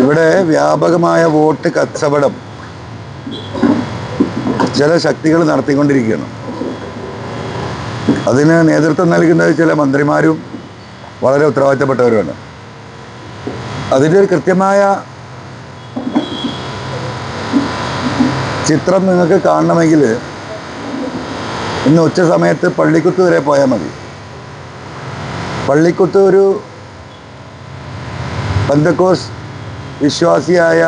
ഇവിടെ വ്യാപകമായ വോട്ട് കച്ചവടം ചില ശക്തികൾ നടത്തിക്കൊണ്ടിരിക്കുകയാണ്. അതിന് നേതൃത്വം നൽകുന്നത് ചില മന്ത്രിമാരും വളരെ ഉത്തരവാദിത്തപ്പെട്ടവരുമാണ്. അതിന്റെ ഒരു കൃത്യമായ ചിത്രം നിങ്ങൾക്ക് കാണണമെങ്കിൽ ഇന്ന് ഉച്ച സമയത്ത് പള്ളിക്കുത്ത് വരെ പോയാൽ മതി. പള്ളിക്കുത്ത് ഒരു പന്തക്കോസ് വിശ്വാസിയായ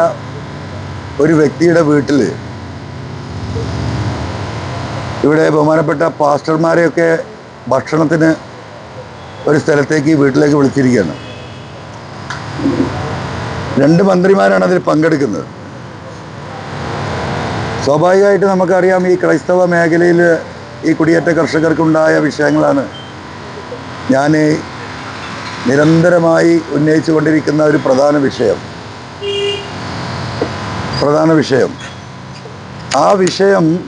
ഒരു വ്യക്തിയുടെ വീട്ടിൽ ഇവിടെ ബഹുമാനപ്പെട്ട പാസ്റ്റർമാരെയൊക്കെ ഭക്ഷണത്തിന് ഒരു സ്ഥലത്തേക്ക് വീട്ടിലേക്ക് വിളിച്ചിരിക്കുകയാണ്. രണ്ട് മന്ത്രിമാരാണ് അതിൽ പങ്കെടുക്കുന്നത്. സ്വാഭാവികമായിട്ട് നമുക്കറിയാം ഈ ക്രൈസ്തവ മേഖലയിൽ ഈ കുടിയേറ്റ കർഷകർക്കുണ്ടായ വിഷയങ്ങളാണ്. ഞാൻ നിരന്തരമായി ഉന്നയിച്ചുകൊണ്ടിരിക്കുന്ന ഒരു പ്രധാന വിഷയം. പ്രധാന വിഷയം. ആ വിഷയം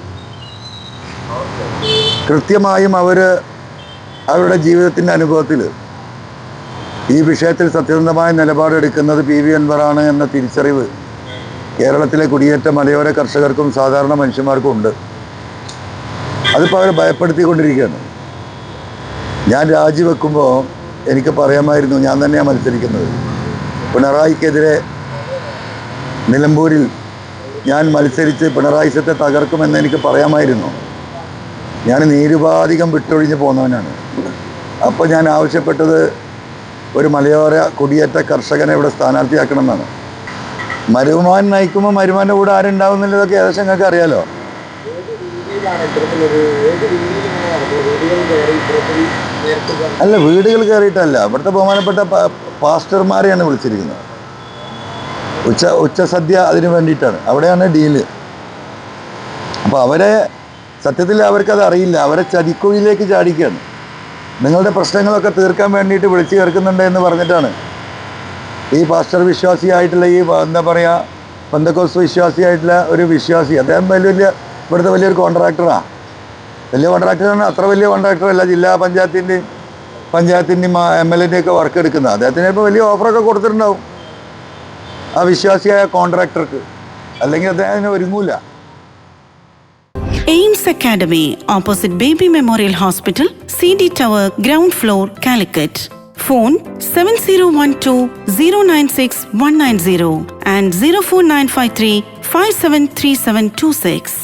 കൃത്യമായും അവർ അവരുടെ ജീവിതത്തിന്റെ അനുഭവത്തിൽ ഈ വിഷയത്തിൽ സത്യസന്ധമായ നിലപാടെടുക്കുന്നത് പി വി അൻവറാണ് എന്ന തിരിച്ചറിവ് കേരളത്തിലെ കുടിയേറ്റ മലയോര കർഷകർക്കും സാധാരണ മനുഷ്യന്മാർക്കും ഉണ്ട്. അതിപ്പോൾ അവരെ ഭയപ്പെടുത്തിക്കൊണ്ടിരിക്കുകയാണ്. ഞാൻ രാജിവെക്കുമ്പോൾ എനിക്ക് പറയാമായിരുന്നു ഞാൻ തന്നെയാണ് മത്സരിക്കുന്നത്. പിണറായിക്കെതിരെ നിലമ്പൂരിൽ ഞാൻ മത്സരിച്ച് പിണറായി സത്തെ തകർക്കുമെന്ന് എനിക്ക് പറയാമായിരുന്നു. ഞാൻ നിരുപാധികം വിട്ടൊഴിഞ്ഞ് പോന്നവനാണ്. അപ്പോൾ ഞാൻ ആവശ്യപ്പെട്ടത് ഒരു മലയോര കുടിയേറ്റ കർഷകനെ ഇവിടെ സ്ഥാനാർത്ഥിയാക്കണമെന്നാണ്. മരുമാൻ നയിക്കുമ്പോൾ മരുമാന്റെ കൂടെ ആരുണ്ടാവുന്നില്ലതൊക്കെ ഏകദേശം നിങ്ങൾക്ക് അറിയാലോ? അല്ല വീടുകൾ കയറിയിട്ടല്ല. ഇവിടുത്തെ ബഹുമാനപ്പെട്ട പാസ്റ്റർമാരെയാണ് വിളിച്ചിരിക്കുന്നത്. ഉച്ച ഉച്ച സദ്യ അതിന് വേണ്ടിയിട്ടാണ്. അവിടെയാണ് ഡീൽ. അപ്പോൾ അവരെ സത്യത്തിൽ അവർക്കത് അറിയില്ല. അവരെ ചതിക്കുഴിയിലേക്ക് ചാടിക്കുകയാണ്. നിങ്ങളുടെ പ്രശ്നങ്ങളൊക്കെ തീർക്കാൻ വേണ്ടിയിട്ട് വിളിച്ചു ചേർക്കുന്നുണ്ട് എന്ന് പറഞ്ഞിട്ടാണ്. ഈ പാസ്റ്റർ വിശ്വാസിയായിട്ടുള്ള ഈ എന്താ പറയുക പന്തക്കോസ് വിശ്വാസിയായിട്ടുള്ള ഒരു വിശ്വാസി. അദ്ദേഹം വലിയ വലിയ ഇവിടുത്തെ വലിയൊരു കോൺട്രാക്ടറാണ് വലിയ കോൺട്രാക്ടറാണ് അത്ര വലിയ കോൺട്രാക്ടറല്ല ജില്ലാ പഞ്ചായത്തിന്റെയും പഞ്ചായത്തിന്റെയും എം എൽ എന്റെയും ഒക്കെ വർക്ക് എടുക്കുന്നത്. അദ്ദേഹത്തിന് ഇപ്പോൾ വലിയ ഓഫറൊക്കെ കൊടുത്തിട്ടുണ്ടാവും. ആ വിശ്വാസിയായ കോൺട്രാക്ടർക്ക് അല്ലെങ്കിൽ അദ്ദേഹം അതിന് ഒരുങ്ങൂല. AIMS academy opposite baby memorial hospital C D tower ground floor Calicut. Phone seven zero one two zero nine six one nine zero and zero four nine five three five seven three seven two six.